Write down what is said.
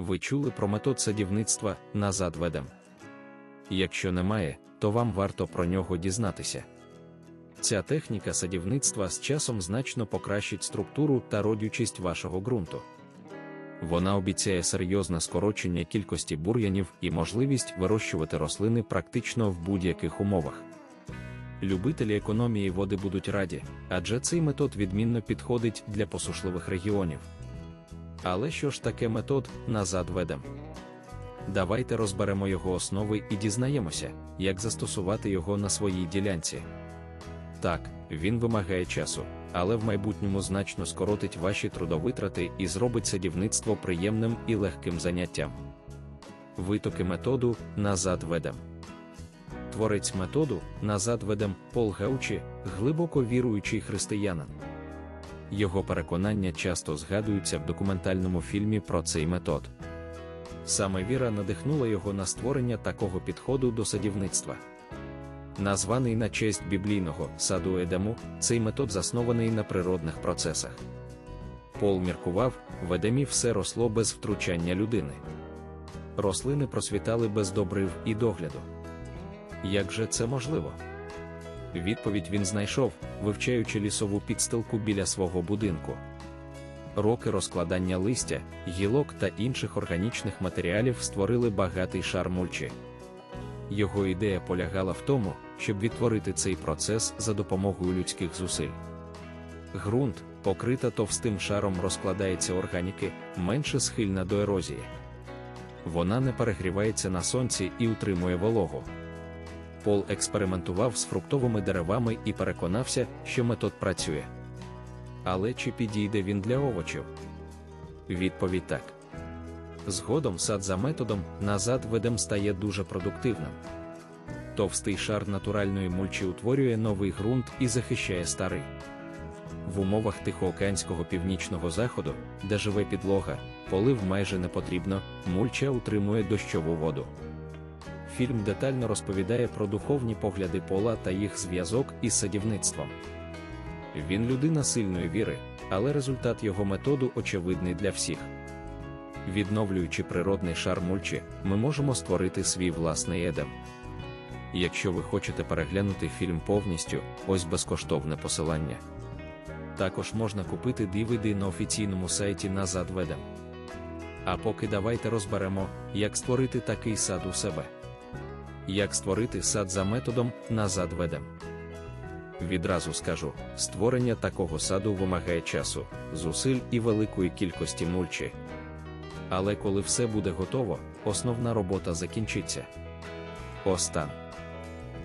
Ви чули про метод садівництва назад ведем? Якщо немає, то вам варто про нього дізнатися. Ця техніка садівництва з часом значно покращить структуру та родючість вашого ґрунту. Вона обіцяє серйозне скорочення кількості бур'янів і можливість вирощувати рослини практично в будь-яких умовах. Любителі економії води будуть раді, адже цей метод відмінно підходить для посушливих регіонів. Але що ж таке метод назад ведем? Давайте розберемо його основи і дізнаємося, як застосувати його на своїй ділянці. Так, він вимагає часу, але в майбутньому значно скоротить ваші трудовитрати і зробить садівництво приємним і легким заняттям. Витоки методу назад ведем. Творець методу назад ведем Пол Гаучі, глибоко віруючий християнин. Його переконання часто згадуються в документальному фільмі про цей метод. Саме віра надихнула його на створення такого підходу до садівництва. Названий на честь біблійного саду Едему, цей метод заснований на природних процесах. Пол міркував, в Едемі все росло без втручання людини. Рослини просвітали без добрив і догляду. Як же це можливо? Відповідь він знайшов, вивчаючи лісову підстилку біля свого будинку. Роки розкладання листя, гілок та інших органічних матеріалів створили багатий шар мульчі. Його ідея полягала в тому, щоб відтворити цей процес за допомогою людських зусиль. Ґрунт, покрита товстим шаром розкладається органіки, менше схильна до ерозії. Вона не перегрівається на сонці і утримує вологу. Пол експериментував з фруктовими деревами і переконався, що метод працює. Але чи підійде він для овочів? Відповідь так. Згодом сад за методом назад ведем стає дуже продуктивним. Товстий шар натуральної мульчі утворює новий ґрунт і захищає старий. В умовах Тихоокеанського північного заходу, де живе підлога, полив майже не потрібно, мульча утримує дощову воду. Фільм детально розповідає про духовні погляди пола та їх зв'язок із садівництвом. Він людина сильної віри, але результат його методу очевидний для всіх. Відновлюючи природний шар мульчі, ми можемо створити свій власний едем. Якщо ви хочете переглянути фільм повністю, ось безкоштовне посилання. Також можна купити DVD на офіційному сайті назад ведем. А поки давайте розберемо, як створити такий сад у себе. Як створити сад за методом назад ведем. Відразу скажу, створення такого саду вимагає часу, зусиль і великої кількості мульчі. Але коли все буде готово, основна робота закінчиться. Остан.